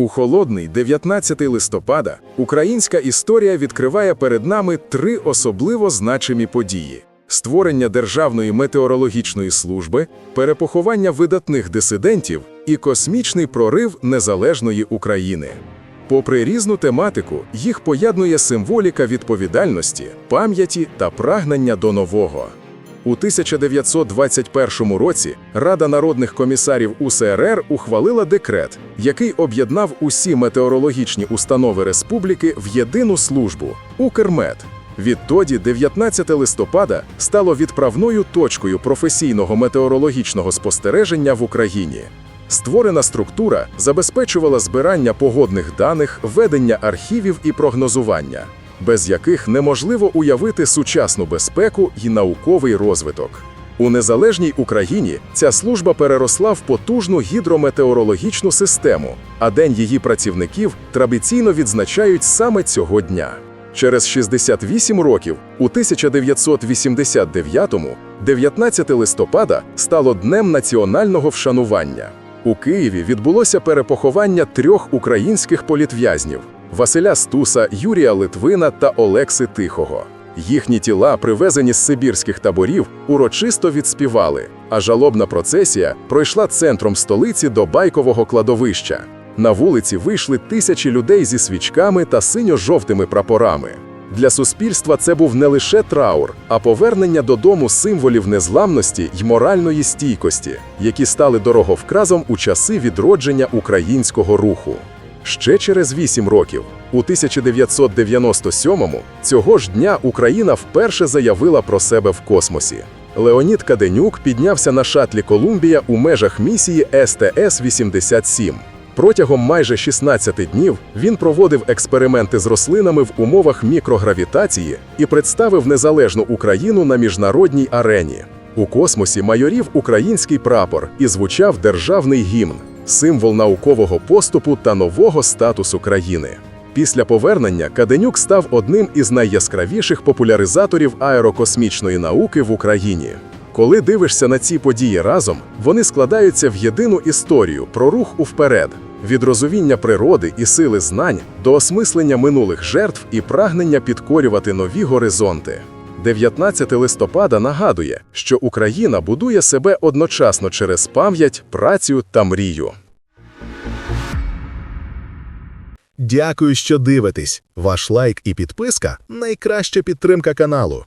У холодний 19 листопада українська історія відкриває перед нами три особливо значимі події: створення Державної метеорологічної служби, перепоховання видатних дисидентів і космічний прорив незалежної України. Попри різну тематику, їх поєднує символіка відповідальності, пам'яті та прагнення до нового. У 1921 році Рада народних комісарів УСРР ухвалила декрет, який об'єднав усі метеорологічні установи республіки в єдину службу Укрмет. Відтоді 19 листопада стало відправною точкою професійного метеорологічного спостереження в Україні. Створена структура забезпечувала збирання погодних даних, ведення архівів і прогнозування, без яких неможливо уявити сучасну безпеку і науковий розвиток. У незалежній Україні ця служба переросла в потужну гідрометеорологічну систему, а день її працівників традиційно відзначають саме цього дня. Через 68 років, у 1989-му, 19 листопада стало Днем національного вшанування. У Києві відбулося перепоховання трьох українських політв'язнів Василя Стуса, Юрія Литвина та Олекси Тихого. Їхні тіла, привезені з сибірських таборів, урочисто відспівали, а жалобна процесія пройшла центром столиці до байкового кладовища. На вулиці вийшли тисячі людей зі свічками та синьо-жовтими прапорами. Для суспільства це був не лише траур, а повернення додому символів незламності й моральної стійкості, які стали дороговкразом у часи відродження українського руху. Ще через вісім років, у 1997-му, цього ж дня Україна вперше заявила про себе в космосі. Леонід Каденюк піднявся на шатлі Колумбія у межах місії СТС-87. Протягом майже 16 днів він проводив експерименти з рослинами в умовах мікрогравітації і представив незалежну Україну на міжнародній арені. У космосі майорів український прапор і звучав державний гімн, символ наукового поступу та нового статусу країни. Після повернення Каденюк став одним із найяскравіших популяризаторів аерокосмічної науки в Україні. Коли дивишся на ці події разом, вони складаються в єдину історію про рух уперед, від розуміння природи і сили знань до осмислення минулих жертв і прагнення підкорювати нові горизонти. 19 листопада нагадує, що Україна будує себе одночасно через пам'ять, працю та мрію. Дякую, що дивитесь. Ваш лайк і підписка найкраща підтримка каналу.